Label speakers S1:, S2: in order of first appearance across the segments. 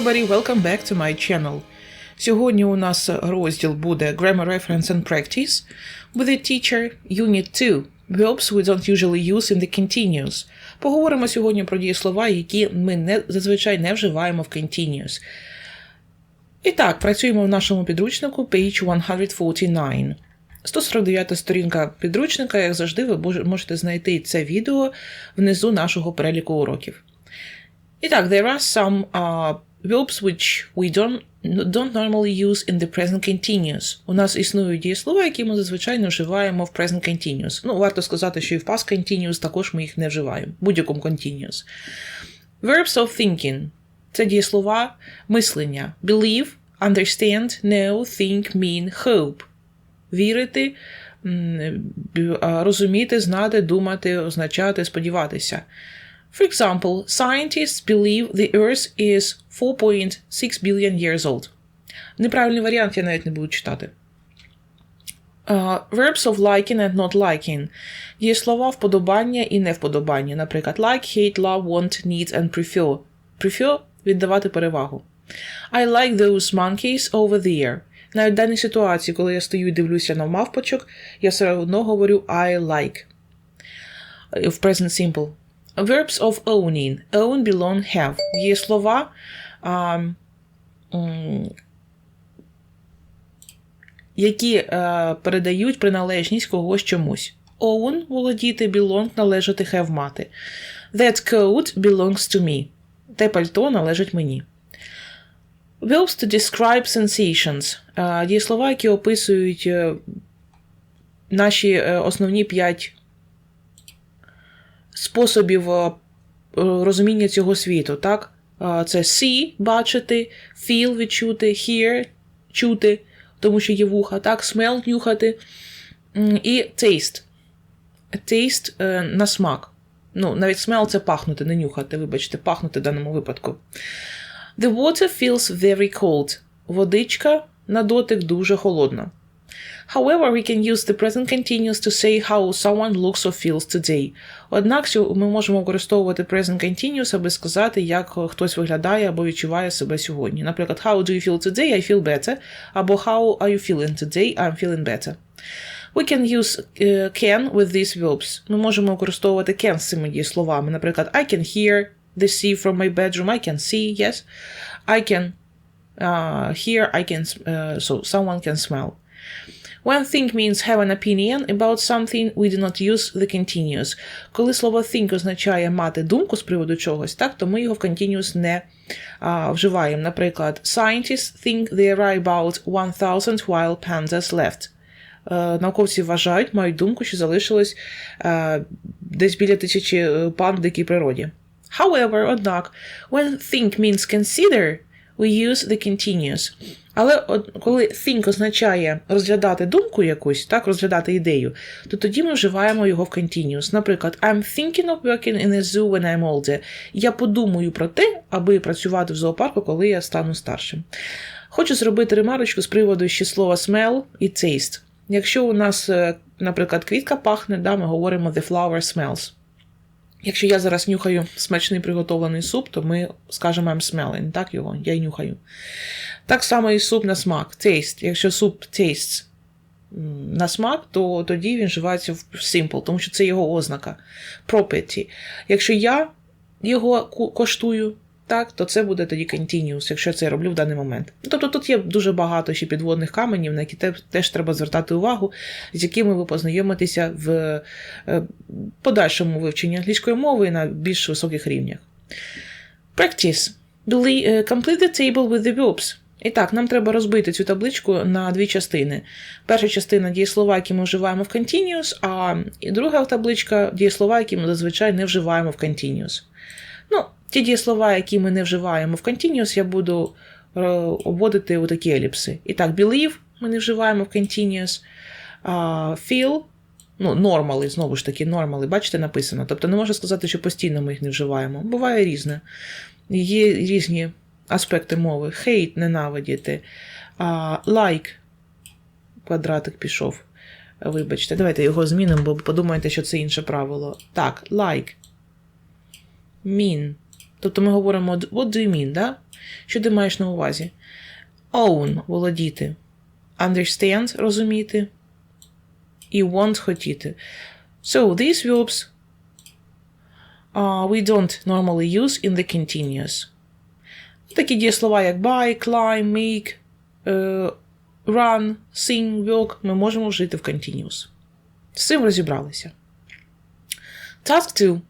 S1: everybody, welcome back to my channel. Сьогодні у нас розділ буде Grammar Reference and Practice with the teacher Unit 2 Verbs we don't usually use in the continuous. Поговоримо сьогодні про дієслова, які ми не, зазвичай не вживаємо в continuous. І так, працюємо в нашому підручнику page 149. 149 сторінка підручника, як завжди, ви можете знайти це відео внизу нашого переліку уроків. І так, there are some uh, verbs which we don't, don't normally use in the present continuous. У нас існують дієслова, які ми зазвичай не вживаємо в present continuous. Ну, варто сказати, що і в past continuous також ми їх не вживаємо, будь-якому continuous. Verbs of thinking – це дієслова мислення. Believe, understand, know, think, mean, hope. Вірити, розуміти, знати, думати, означати, сподіватися. For example, scientists believe the Earth is 4.6 billion years old. Неправильний варіант я навіть не буду читати. Uh, verbs of liking and not liking. Є слова вподобання і невподобання. Наприклад, like, hate, love, want, need and prefer. Prefer – віддавати перевагу. I like those monkeys over there. Навіть в даній ситуації, коли я стою і дивлюся на мавпочок, я все одно говорю I like. В present simple. Verbs of owning. Own, belong, have. Є слова, а, які е, передають приналежність когось чомусь. Own – володіти, belong – належати, have – мати. That coat belongs to me. Те пальто належить мені. Verbs to describe sensations. Е, Є слова, які описують е, наші основні п'ять способів е, е, розуміння цього світу. Так? Е, Це see – бачити, feel – відчути, hear – чути, тому що є вуха, так? smell – нюхати, і taste. Taste на смак. Ну, навіть smell – це пахнути, не нюхати, вибачте, пахнути в даному випадку. The water feels very cold. Водичка на дотик дуже холодна. However, we can use the present continuous to say how someone looks or feels today. Однак сьо- ми можемо використовувати present continuous, аби сказати, як е, хтось виглядає або відчуває себе сьогодні. Наприклад, how do you feel today? I feel better. Або how are you feeling today? I'm feeling better. We can use е, can with these verbs. Ми можемо використовувати can з цими дієсловами. Наприклад, I can hear the sea from my bedroom. I can see, yes. I can uh, hear, I can, s- uh, so someone can smell. When think means have an opinion about something, we do not use the continuous. Коли слово think означає мати думку з приводу чогось, так, то ми його в continuous не а, вживаємо. Наприклад, scientists think there are about 1000 wild pandas left. Е, Науковці вважають, мають думку, що залишилось е, десь біля тисячі е, панд в дикій природі. However, однак, when think means consider, we use the continuous. Але коли think означає розглядати думку якусь, так, розглядати ідею, то тоді ми вживаємо його в continuous. Наприклад, I'm thinking of working in a zoo when I'm older. Я подумаю про те, аби працювати в зоопарку, коли я стану старшим. Хочу зробити ремарочку з приводу ще слова smell і taste. Якщо у нас, е, наприклад, квітка пахне, да, ми говоримо the flower smells. Якщо я зараз нюхаю смачний приготовлений суп, то ми скажемо I'm smelling, так його, я й нюхаю. Так само і суп на смак, taste. Якщо суп tastes на смак, то тоді він вживається в simple, тому що це його ознака. Property. Якщо я його коштую, так, то це буде тоді continuous, якщо це я роблю в даний момент. Ну, Тобто тут є дуже багато ще підводних каменів, на які теж треба звертати увагу, з якими ви познайомитеся в е, подальшому вивченні англійської мови на більш високих рівнях. Practice. Е, complete the table with the verbs. І так, нам треба розбити цю табличку на дві частини. Перша частина дієслова, які ми вживаємо в continuous, а друга табличка дієслова, які ми зазвичай не вживаємо в continuous. Ну, ті дієслова, які ми не вживаємо в continuous, я буду е, обводити у такі еліпси. І так, believe ми не вживаємо в continuous, feel, ну, нормали, знову ж таки, нормали, бачите, написано. Тобто не можна сказати, що постійно ми їх не вживаємо. Буває різне. Є різні аспекти мови. Hate – ненавидіти, like – квадратик пішов. Вибачте, давайте його змінимо, бо подумаєте, що це інше правило. Так, like. Mean. Тобто ми говоримо what do you mean, да? Що ти маєш на увазі? Own володіти. Understand розуміти. І want хотіти. So these verbs uh, we don't normally use in the continuous. Такі дієслова, як buy, climb, make, е, run, sing, work ми можемо вжити в continuous. З цим розібралися. Task 2.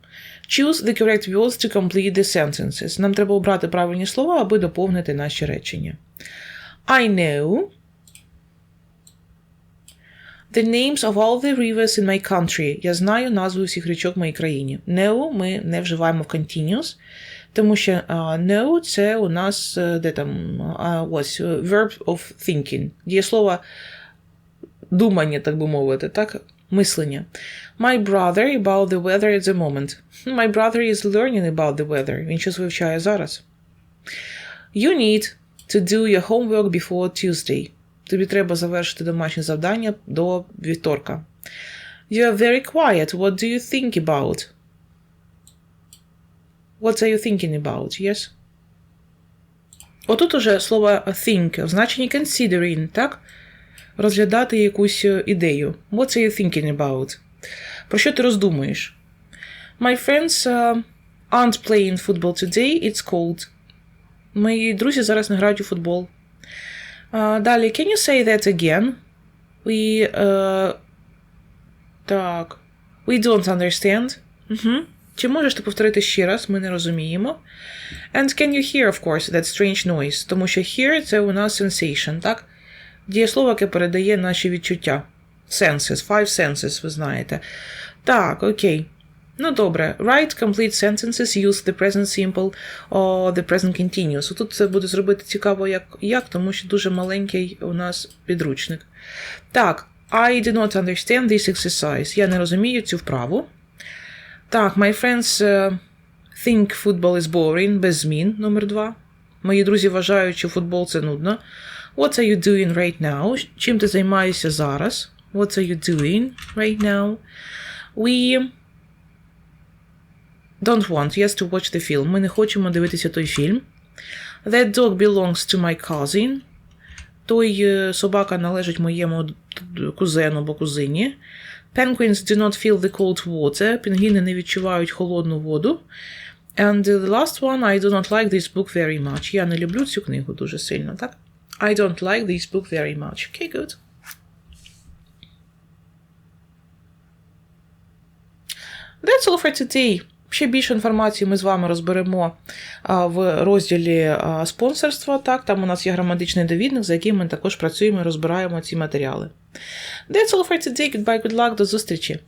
S1: Choose the correct words to complete the sentences. Нам треба обрати правильні слова, аби доповнити наші речення. I know the names of all the rivers in my country. Я знаю назву всіх річок в моїй країні. Know ми не вживаємо в continuous, тому що uh, know це у нас е, де там uh, ось е, verb of thinking. Дієслово думання, так би мовити, так? Мислення. My brother about the weather at the moment. My brother is learning about the weather. Він щось вивчає зараз. You need to do your homework before Tuesday. Тобі треба завершити домашнє завдання до вівторка. You are very quiet. What do you think about? What are you thinking about? Yes? Отут уже слово think в значенні considering, так? Розглядати якусь е, ідею. What are you thinking about? Про що ти роздумуєш? My friends uh, aren't playing football today. It's cold. Мої друзі зараз не грають у футбол. Uh, далі, can you say that again? We. Uh, так. We don't understand. Угу. Чи можеш ти повторити ще раз? Ми не розуміємо. And can you hear, of course, that strange noise? Тому що hear це у нас sensation, так? Дієслово, яке передає наші відчуття. Senses, five senses, ви знаєте. Так, окей. Ну добре. Write complete sentences, use the present simple or the present continuous. Тут це буде зробити цікаво, як, як, тому що дуже маленький у нас підручник. Так, I do not understand this exercise. Я не розумію цю вправу. Так, my friends uh, think football is boring, без змін, номер два. Мої друзі вважають, що футбол це нудно. What are you doing right now? Чим ти займаєшся зараз? What are you doing right now? We don't want yes to watch the film. Ми не хочемо дивитися той фільм. That dog belongs to my cousin. Той е, собака належить моєму кузену або кузині. Penguins do not feel the cold water. Пінгвіни не відчувають холодну воду. And the last one, I do not like this book very much. Я не люблю цю книгу дуже сильно, так? I don't like this book very much. Okay, good. That's all for today. Ще більше інформації ми з вами розберемо в розділі спонсорства. Так, там у нас є граматичний довідник, за яким ми також працюємо і розбираємо ці матеріали. That's all for today. Goodbye, good luck, до зустрічі!